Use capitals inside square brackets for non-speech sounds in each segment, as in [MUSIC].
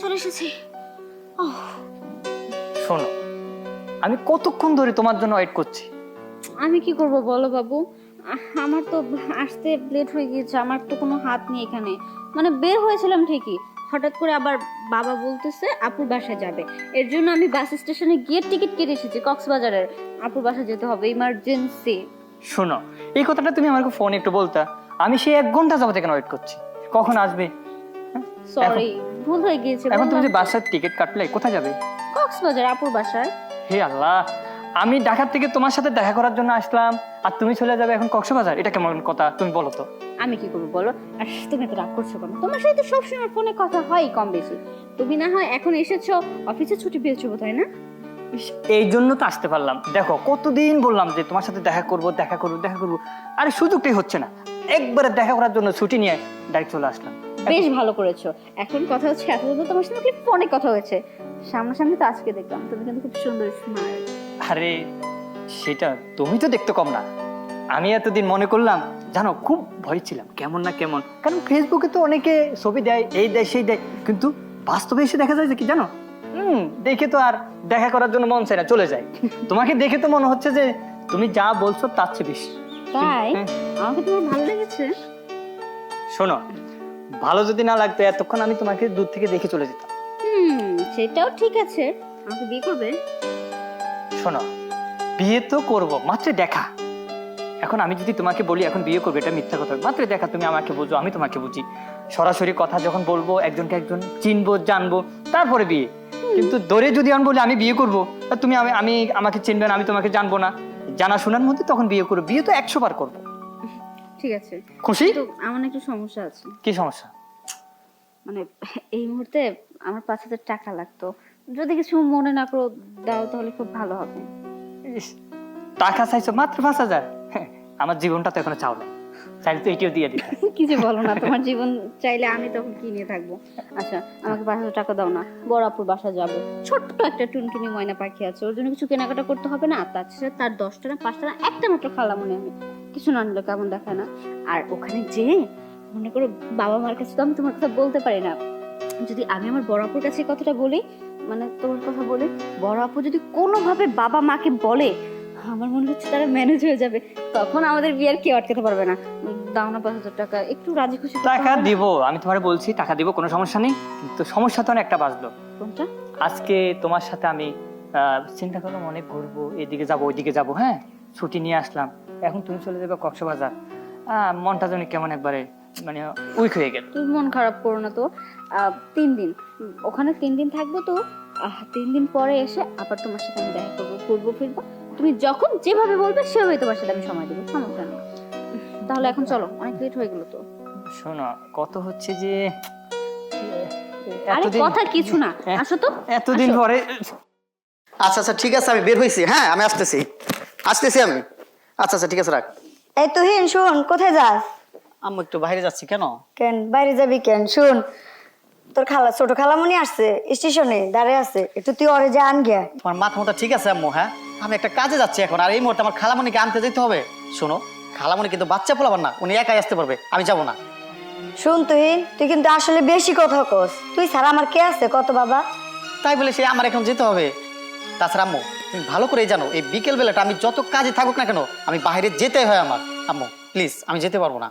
চলে এসেছি। শোনো আমি কতক্ষণ ধরে তোমার জন্য ওয়েট করছি? আমি কি করব বলো বাবু? আমার তো আসতে লেট হয়ে গিয়েছে আমার তো কোনো হাত নেই এখানে। মানে বের হয়েছিলাম ঠিকই হঠাৎ করে আবার বাবা বলতেছে আপুর বাসায় যাবে। এর জন্য আমি বাস স্টেশনে গিয়ে টিকিট কেটে এসেছি কক্সবাজারের। আপুর বাসায় যেতে হবে ইমার্জেন্সি শোনো এই কথাটা তুমি আমাকে ফোনে একটু বলতা আমি সেই এক ঘণ্টা যাবত এখানে ওয়েট করছি। কখন আসবে? সরি ভুল হয়ে গিয়েছে এখন তুমি যে বাসার টিকিট কাটলে কোথায় যাবে? কক্সবাজার আপুর বাসায়। হে আল্লাহ আমি ঢাকার থেকে তোমার সাথে দেখা করার জন্য আসলাম আর তুমি চলে যাবে এখন কক্সবাজার? এটা কেমন কথা? তুমি বলো তো। আমি কি করব বলো? আর তুমি তো রাগ করছ কেন? তোমার সাথে তো সবসময় ফোনে কথা হয় কম বেশি। তুমি না হয় এখন এসেছ অফিসে ছুটি পেয়েছ তাই না? এই জন্য তো আসতে পারলাম। দেখো কতদিন বললাম যে তোমার সাথে দেখা করব দেখা করব দেখা করব। আরে সুযোগটাই হচ্ছে না। একবারে দেখা করার জন্য ছুটি নিয়ে ডাইরেক্ট চলে আসলাম। বেশ ভালো করেছ। এখন কথা হচ্ছে এতদিন তো তোমার সাথে ফোনে কথা হয়েছে। সামনাসামনি তো আজকে দেখলাম তুমি কিন্তু খুব সুন্দর স্মার্ট আরে সেটা তুমি তো দেখতে কম না। আমি এতদিন মনে করলাম জানো খুব ভয় ছিলাম কেমন না কেমন। কারণ ফেসবুকে তো অনেকে ছবি দেয় এই দেয় সেই দেয় কিন্তু বাস্তবে এসে দেখা যায় যে কি জানো? হুম দেখে তো আর দেখা করার জন্য মন চায় না চলে যায়। তোমাকে দেখে তো মনে হচ্ছে যে তুমি যা বলছো তার চেয়ে বেশি। তাই? হ্যাঁ। আমাকে তোমার ভালো লেগেছে? শোনো ভালো যদি না লাগতো এতক্ষণ আমি তোমাকে দূর থেকে দেখে চলে যেতাম। হুম সেটাও ঠিক আছে। আমাকে বিয়ে করবে? শোনো বিয়ে তো করব মাত্র দেখা। এখন আমি যদি তোমাকে বলি এখন বিয়ে করবে এটা মিথ্যা কথা। মাত্র দেখা তুমি আমাকে বুঝো আমি তোমাকে বুঝি। সরাসরি কথা যখন বলব একজনকে একজন চিনবো জানব তারপরে বিয়ে। কিন্তু দরে যদি আমি বলি আমি বিয়ে করব তা তুমি আমি আমি আমাকে চিনবে না আমি তোমাকে জানব না। জানা শোনার মধ্যে তখন বিয়ে করব বিয়ে তো একশো বার করব। ঠিক আছে। খুশি? আমার না একটু সমস্যা আছে। কি সমস্যা? মানে এই মুহূর্তে আমার পাঁচ হাজার টাকা লাগতো। যদি কিছু মনে না করো দাও তাহলে খুব ভালো হবে। ইস, টাকা চাইছো মাত্র পাঁচ হাজার? হ্যাঁ, আমার জীবনটা তো এখনও চাও না চাইলে তো দিয়ে [LAUGHS] বলো না, তোমার জীবন চাইলে আমি তখন কি নিয়ে থাকব? আচ্ছা আমাকে পাঁচ হাজার টাকা দাও না, বড়াপুর বাসা যাব। ছোট্ট একটা টুনটুনি ময়না পাখি আছে, ওর জন্য কিছু কেনাকাটা করতে হবে না তাছাড়া তার দশটা না পাঁচটা না, একটা মাত্র মনে আমি কিছু না নিলে কেমন দেখায় না। আর ওখানে যে মনে করো বাবা মার কাছে তো আমি তোমার কথা বলতে পারি না। যদি আমি আমার বড় আপুর কাছে কথাটা বলি মানে তোমার কথা বলি বড় আপু যদি কোনোভাবে বাবা মাকে বলে আমার মনে হচ্ছে তারা ম্যানেজ হয়ে যাবে। তখন আমাদের বিয়ার কেউ আটকাতে পারবে না। উম, দাও না পাঁচ হাজার টাকা একটু রাজি খুশি টাকা দিব আমি তোমার বলছি টাকা দিব কোনো সমস্যা নেই। কিন্তু সমস্যা তো একটা বাঁচলো কোনটা? আজকে তোমার সাথে আমি চিন্তা করলাম অনেক ঘুরবো এদিকে যাব ওইদিকে যাব হ্যাঁ? ছুটি নিয়ে আসলাম। এখন তুমি চলে যাবে কক্সবাজার। মনটা যেন কেমন একবারে মানে উইক হয়ে গেল। তুমি মন খারাপ করো না তো। তিন দিন। ওখানে তিন দিন থাকব তো। তিন দিন পরে এসে আবার তোমার সাথে আমি দেখা করব ঘুরবো ফিরবো। তুমি যখন যেভাবে বলবে সেভাবে তোমার সাথে আমি সময় দেবো। সমস্যা নেই। তাহলে এখন চলো অনেক লেট হয়ে গেল তো। শোনো কত হচ্ছে যে আরে কথা কিছু না। হ্যাঁ। আসো তো। এতদিন। পরে আচ্ছা আচ্ছা ঠিক আছে আমি বের হয়েছি হ্যাঁ আমি আসতেছি। আসতেছি আমি। আচ্ছা আচ্ছা ঠিক আছে রাখ। এই তুহিন শোন কোথায় যাস? আম্মু একটু বাইরে যাচ্ছি কেন? কেন? বাইরে যাবি কেন? শুন তোর খালা ছোট খালামণি আসছে স্টেশনে দাঁড়িয়ে আছে। একটু তুই অরে যা আন গিয়া তোমার মাথা মোটা ঠিক আছে আম্মু হ্যাঁ? আমি একটা কাজে যাচ্ছি এখন আর এই মুহূর্তে আমার খালামণিকে আনতে যেতে হবে। শোনো খালামণি কিন্তু বাচ্চা পোলাবার না উনি একাই আসতে পারবে আমি যাব না। শুন তুহিন তুই কিন্তু আসলে বেশি কথা কস। তুই ছাড়া আমার কে আছে? কত বাবা? তাই বলে সে আমার এখন যেতে হবে। তাছাড়া আম্মু তুমি ভালো করেই জানো এই বিকেল বেলাটা আমি যত কাজে থাকুক না কেন আমি বাইরে যেতে হয় আমার। আম্মু প্লিজ আমি যেতে পারব না।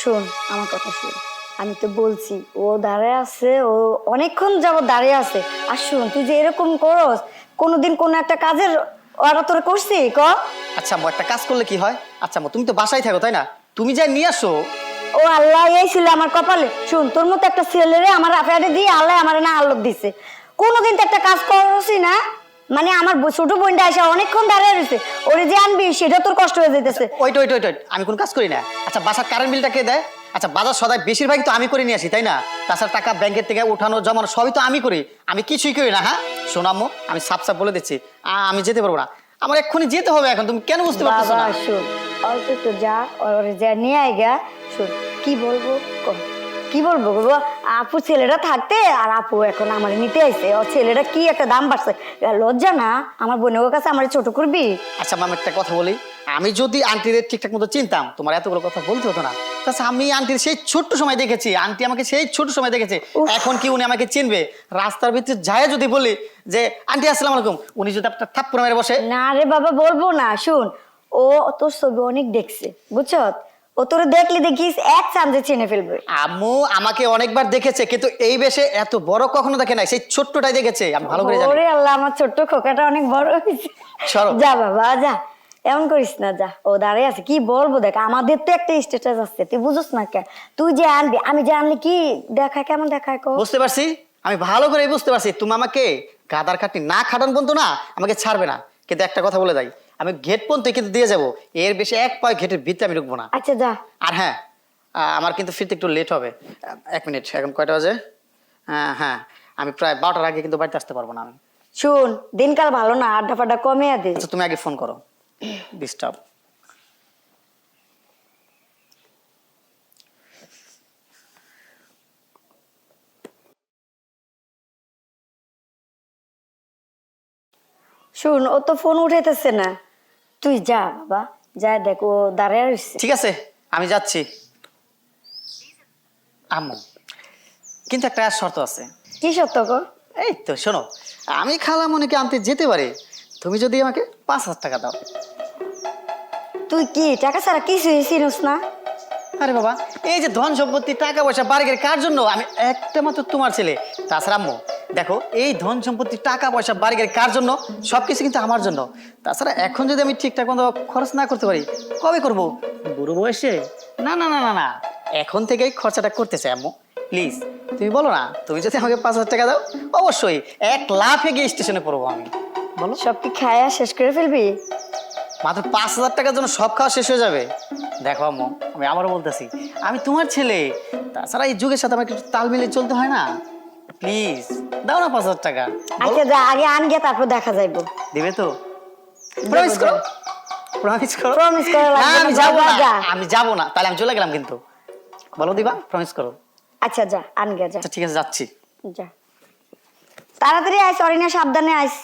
শুন আমার কথা শুন। আমি তো বলছি ও দাঁড়িয়ে আছে ও অনেকক্ষণ যাবত দাঁড়িয়ে আছে। আর শুন তুই যে এরকম করস কোনোদিন কোনো একটা কাজের ওরা তোর করছি ক? আচ্ছা আম্মু একটা কাজ করলে কি হয়? আচ্ছা আম্মু তুমি তো বাসায় থাকো তাই না? তুমি যাই নিয়ে আসো। ও আল্লাহ এই ছিল আমার কপালে। শুন তোর মতো একটা ছেলেরে আমার আফেয়ারে দিয়ে আল্লাহ আমার না আলোক দিছে। কোনোদিন তো একটা কাজ করছি না। মানে আমার ছোট বোনটা এসে অনেকক্ষণ দাঁড়িয়ে রয়েছে। ওরে যে আনবি সেটা তোর কষ্ট হয়ে ওইট ওইট ওইট ওইট, আমি কোন কাজ করি না। আচ্ছা বাসার কারেন্ট বিলটা কে দেয়? আচ্ছা বাজার সদাই বেশিরভাগই তো আমি করে নিয়ে আসি তাই না? তাছাড়া টাকা ব্যাংকের থেকে উঠানো জমানো সবই তো আমি করি। আমি কিছুই করি না হ্যাঁ? শোনাম্মু আমি সাপ সাপ বলে দিচ্ছি। আ- আমি যেতে পারব না। আমার এক্ষুনি যেতে হবে এখন তুমি কেন বুঝতে পারছ বাবা না শুন অল্প একটু যা ওরে যা নিয়ে শুন কি বলব ক। কি বলব গো? আপু ছেলেটা থাকতে আর আপু এখন আমার নিতে আইছে। ও ছেলেটা কি একটা দাম বাড়ছে? লজ্জা না? আমার বোনের কাছে আমার ছোট করবি? আচ্ছা মাম একটা কথা বলি। আমি যদি আন্টির ঠিকঠাক মতো চিনতাম তোমার এতগুলো কথা বলতে হতো না। তাছাড়া আমি আন্টির সেই ছোট্ট সময় দেখেছি আন্টি আমাকে সেই সময় দেখেছে। এখন কি উনি আমাকে চিনবে? রাস্তার ভিতরে যায় যদি বলি যে আন্টি আসসালামু আলাইকুম। উনি যদি একটা থাপ্পড় মেরে বসে। না রে বাবা বলব না শুন। ও তোর ছবি অনেক দেখছে বুঝছ? ও তোর দেখলে দেখিস এক চিনে ফেলবে। আম্মু আমাকে অনেকবার দেখেছে কিন্তু এই বেশে এত বড় কখনো দেখে নাই সেই ছোট্টটাই দেখেছে। আমি ভালো করে জানি। ওরে আল্লাহ আমার ছোট্ট খোকাটা অনেক বড় হয়েছে। যা বাবা যা। এমন করিস না যা। ও দাঁড়িয়ে আছে কি বলব দেখ আমাদের তো একটা স্ট্যাটাস আছে তুই বুঝছ না কে? তুই যে আনবি আমি যে আনলি কি দেখায় কেমন দেখায় কো? বুঝতে পারছি? আমি ভালো করে বুঝতে পারছি তুমি আমাকে গাদার খাটনি না খাটান পর্যন্ত না আমাকে ছাড়বে না। কিন্তু একটা কথা বলে যাই আমি গেট পর্যন্ত কিন্তু দিয়ে যাব এর বেশি এক পায়ে গেটের ভিতরে আমি ঢুকবো না। আচ্ছা যা। আর হ্যাঁ আমার কিন্তু ফিরতে একটু লেট হবে। এক মিনিট এখন কয়টা বাজে? হ্যাঁ হ্যাঁ আমি প্রায় বারোটার আগে কিন্তু বাড়িতে আসতে পারব না আমি। শুন দিনকাল ভালো না আড্ডা ফাড্ডা কমে দে। আচ্ছা তুমি আগে ফোন করো। ডিস্টার্ব শুন ও তো ফোন উঠাইতেছে না। তুই যা বাবা। যা দেখ ও দাঁড়িয়ে রয়েছে ঠিক আছে আমি যাচ্ছি। আম্মু কিন্তু একটা শর্ত আছে। কি সত্য গো এই তো শোনো আমি খালামণিকে আনতে যেতে পারি তুমি যদি আমাকে পাঁচ হাজার টাকা দাও। তুই কি? টাকা ছাড়া কিছু চিনিস না? আরে বাবা এই যে ধন সম্পত্তি টাকা পয়সা বাড়ি গাড়ি কার জন্য? আমি একটা মাত্র তোমার ছেলে। তাছাড়া আম্মু দেখো এই ধন সম্পত্তি টাকা পয়সা বাড়ি গাড়ি কার জন্য? সব কিছু কিন্তু আমার জন্য। তাছাড়া এখন যদি আমি ঠিকঠাক মতো খরচ না করতে পারি কবে করব? বুড়ো বয়সে? না না না না না। এখন থেকেই খরচাটা করতে চাই আম্মু। প্লিজ তুমি বলো না তুমি যদি আমাকে পাঁচ হাজার টাকা দাও অবশ্যই এক লাফে গিয়ে স্টেশনে পড়ব আমি। বলো। সব কি খায়া শেষ করে ফেলবি? মাত্র পাঁচ হাজার টাকার জন্য সব খাওয়া শেষ হয়ে যাবে। দেখো আম্মু আমি আবারও বলতেছি আমি তোমার ছেলে তাছাড়া এই যুগের সাথে আমাকে একটু তাল মিলিয়ে চলতে হয় না? প্লিজ দাও না পাঁচ হাজার টাকা। আচ্ছা যা আগে আন গিয়ে তারপর দেখা যাইবো। দিবে তো? প্রমিস করো। প্রমিস করো। Promise করা না, আমি যাব না আমি যাব না তাহলে আমি চলে গেলাম কিন্তু। বলো দিবা প্রমিস করো। আচ্ছা যা আন গিয়ে যা। আচ্ছা ঠিক আছে যাচ্ছি। যা। তাড়াতাড়ি আইস অরিনা সাবধানে আইস।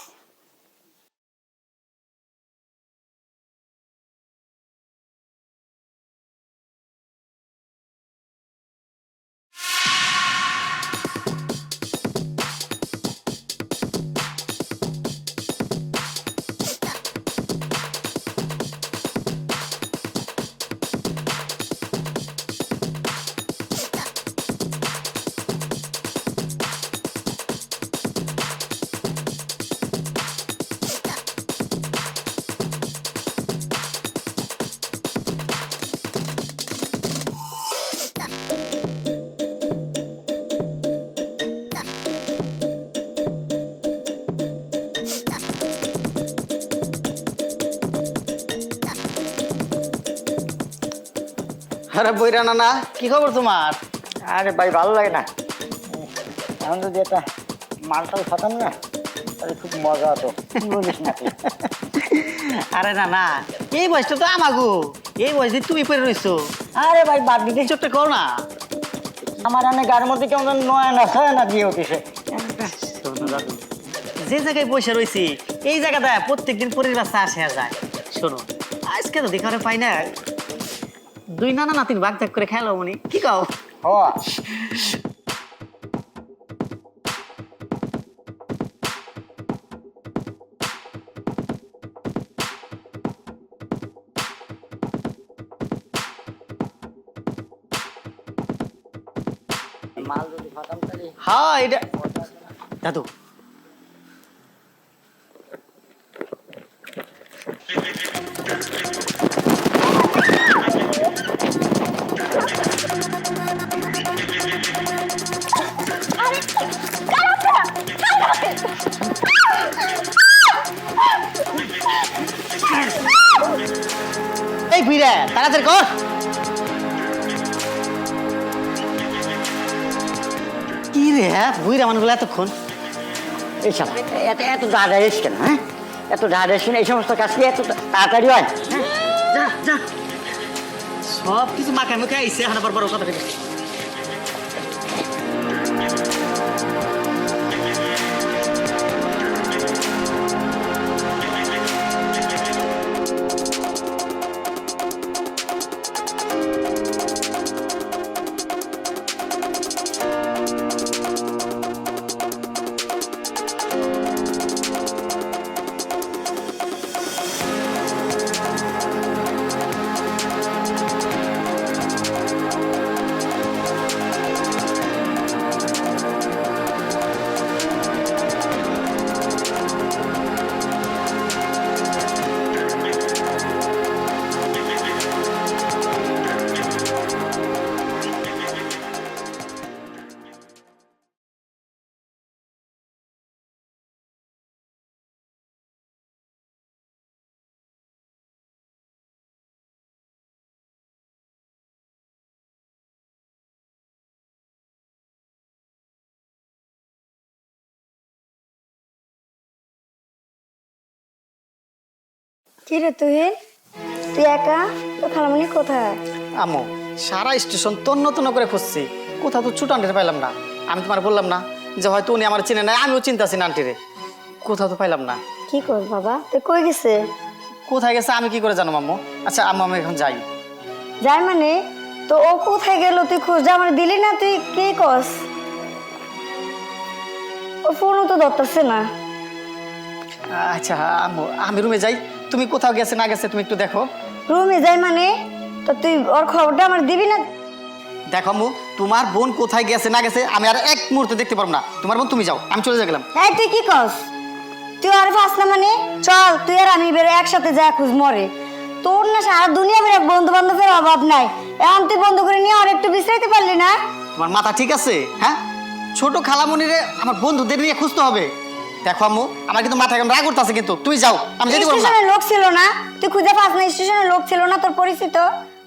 আরে বইরা না না। কি খবর তোমার? আরে ভাই ভালো লাগে না। এখন যদি একটা মালটাল খাতাম না তাহলে খুব মজা হতো। কি বলিস না [LAUGHS] আরে না না। এই বয়সটা তো আমাগো। এই বয়স বয়সে তুমি পড়ে রইছো। আরে ভাই বাদ দিতে কিছু একটা করো না। আমার আনে গাড়ির মধ্যে কেমন নয়া না ছয় না দিয়ে উঠেছে যে জায়গায় বসে রয়েছি এই জায়গাটা প্রত্যেকদিন পরিবার আসে আর যায়। শোনো আজকে তো দেখারে পাই না। দুই নানা নাতিন ভাগ ভাগ করে খেলো মনি। কি কাও? হ মাল যদি খাতাম তাহলে হ্যাঁ এটা দাদু তাড়াতাড়ি কর। কি রে বুইরা মানুষগুলো এতক্ষণ। এইসব এত এত ডাড়া এসে কেন হ্যাঁ? এত ডাড়া এস এই সমস্ত কাজ কি এত তাড়াতাড়ি হয়? হ্যাঁ? যা যা। সব কিছু মাখা মুখে আইসে হানা বড় কথা কি রে তুহিন? তুই একা? তো খালামণি কোথায়? আম্মু সারা স্টেশন তন্ন তন্ন করে খুঁজছি। কোথাও তো ছোট আন্টিরে পাইলাম না। আমি তোমার বললাম না যে হয়তো উনি আমার চিনে নাই আমিও চিন্তাছি না আন্টিরে। কোথাও তো পাইলাম না। কি কর বাবা? তুই কই গেছে? কোথায় গেছে আমি কি করে জানো আম্মু? আচ্ছা আম্মু আমি এখন যাই। যাই মানে? তো ও কোথায় গেল? তুই খোঁজ আমার দিলি না? তুই কি কস? ও ফোনও তো ধরতেছে না। আচ্ছা আম্মু আমি রুমে যাই। তুমি কোথাও গেছে না গেছে তুমি একটু দেখো। রুমে যাই মানে? তো তুই ওর খবরটা আমার দিবি না? দেখো আম্মু তোমার বোন কোথায় গেছে না গেছে আমি আর এক মুহূর্তে দেখতে পারব না। তোমার বোন তুমি যাও আমি চলে গেলাম। এই তুই কি কস তুই আর ফাস না মানে? চল তুই আর আমি বেরো একসাথে যা খুঁজ মরে। তোর না সারা দুনিয়া বেরো বন্ধু বান্ধবের অভাব নাই। এখন তুই বন্ধ করে নিয়ে আর একটু বিশ্রাইতে পারলি না? তোমার মাথা ঠিক আছে হ্যাঁ? ছোট খালামণিরে আমার বন্ধুদের নিয়ে খুঁজতে হবে। দেখো আম্মু আমার কিন্তু মাথা এখন রাগ করতেছে কিন্তু। তুমি যাও আমি যেতে পারব না। স্টেশনে লোক ছিল না? তুই খুঁজে পাস না স্টেশনে লোক ছিল না তোর পরিচিত?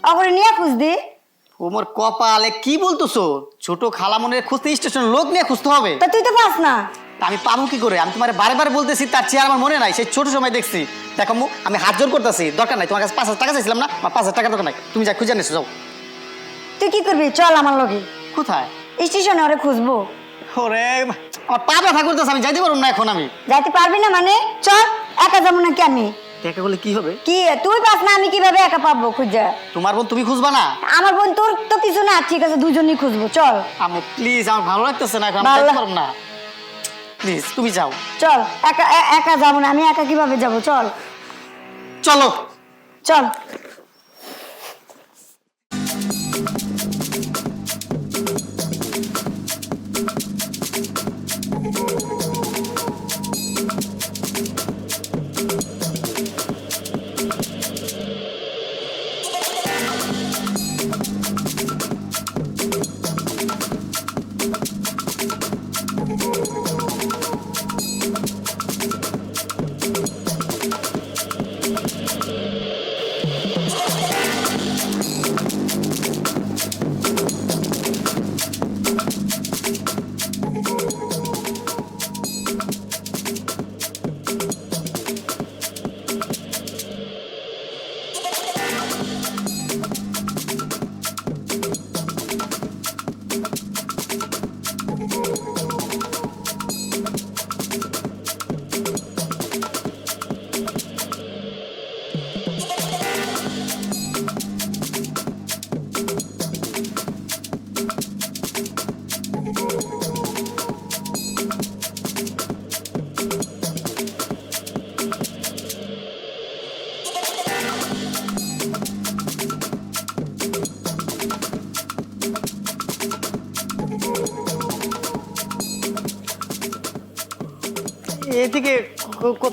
অগরে নিয়ে খুঁজদি ওমর কপালে কি বলতেছো? ছোট খালামণির খুঁজতে স্টেশন লোক নিয়ে খুঁজতে হবে। তা তুই তো পাস না। তা আমি পাবো কি করে? আমি তোমার বারে বারে বলতেছি তার চেয়ে আমার মনে নাই সেই ছোট সময় দেখছি। দেখো আম্মু আমি হাত জোর করতেছি দরকার নাই তোমার কাছে পাঁচ হাজার টাকা চাইছিলাম না আমার পাঁচ হাজার টাকা দরকার নাই। তুমি যা খুঁজে নিছো যাও। তুই কি করবি? চল আমার লগে। কোথায়? স্টেশনে ওরে খুঁজবো। ওরে আমার পা ব্যথা করতেছে আমি যাইতে পারব না এখন আমি। যাইতে পারবি না মানে? চল একা যাব নাকি আমি? দেখা করলে কি হবে? কি তুই পাস না আমি কীভাবে একা পাবো খুঁজে? তোমার বোন তুমি খুঁজবা না? আমার বোন তোর তো কিছু না ঠিক আছে দুজনই খুঁজবো চল। আম্মু প্লিজ আমার ভালো লাগতেছে না এখন আমি যাইতে পারব না। প্লিজ তুমি যাও। চল একা একা যাব না আমি একা কীভাবে যাব চল। চলো। চল।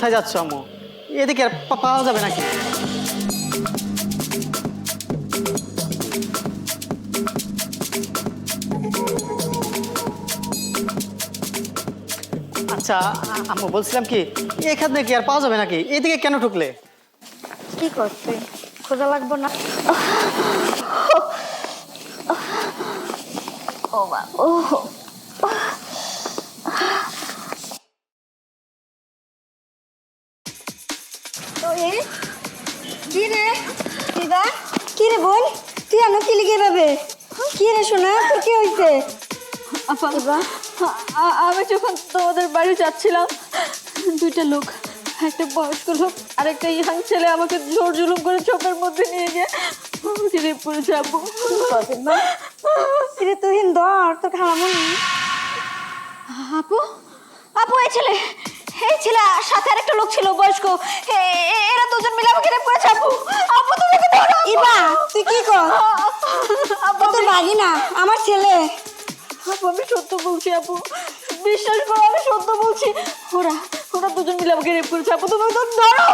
কোথায় যাচ্ছ, আম্মু? এদিকে আর পাওয়া যাবে নাকি? আচ্ছা আ- আম্মু, বলছিলাম কি, এখানে কি আর পাওয়া যাবে নাকি? এদিকে কেন ঢুকলে? কি করছিস খোঁজা লাগবো না। কি শোনা তোর কি হয়েছে? আপা আমি যখন তোমাদের বাড়ি যাচ্ছিলাম দুইটা লোক একটা বয়স্ক লোক আর একটা ইয়াং ছেলে আমাকে জোর জুলুম করে চোখের মধ্যে নিয়ে গিয়ে আমাকে রেপ করে যাব। কি রে তুই ধর তোর খালামুনি। আপু আপু এই ছেলে এই ছেলে সাথে আর একটা লোক ছিল বয়স্ক। এরা দুজন মিলে আমাকে রেপ করেছে আপু আপু তুমি কি ধরো ইবা তুই কি কর? আপু তোর বাগি না আমার ছেলে। আপু আমি সত্য বলছি আপু বিশ্বাস করো আমি সত্য বলছি। ওরা ওরা দুজন মিলে আমাকে রেপ করেছে আপু তুমি তো ধরো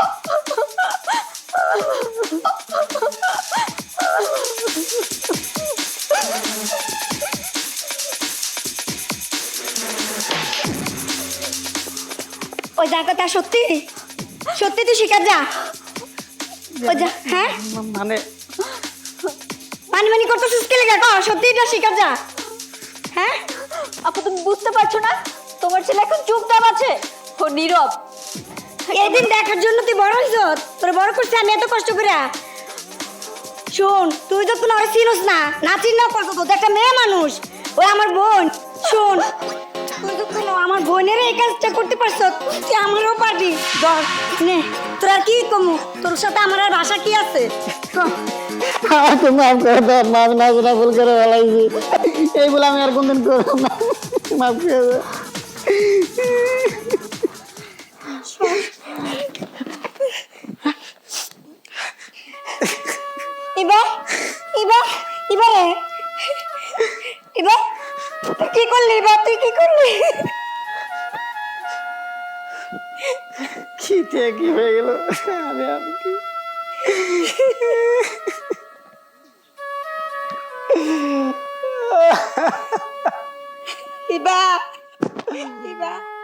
ওই যার কথা সত্যি? সত্যি তুই শিকার যা। ওই যা হ্যাঁ? মানে? মানি মানি করতেছিস কে লেগে? কর সত্যি এটা শিকার যা। হ্যাঁ? আপু তুমি বুঝতে পারছ না? তোমার ছেলে এখন চুপচাপ আছে। ও নীরব। এদিন দেখার জন্য তুই বড় হইছ? তোর বড় করছে আমি এত কষ্ট করে শোন তুই তো কোনো চিনোস না না চিন করছ তো একটা মেয়ে মানুষ। ওই আমার বোন। শোন কোনো আমার বোনের এই কাজটা করতে পারছ? তুই আমারও পারবি। ধর, নে, তোর আর কি কমু? তোর সাথে আমার আর ভাষা কি আছে। আমাকে মাফ করে দাও মাফ না করে ভুল করে বলাইছি এই বলে আমি আর কোনদিন করব না। মাফ করে দাও কি হয়ে গেল? আমি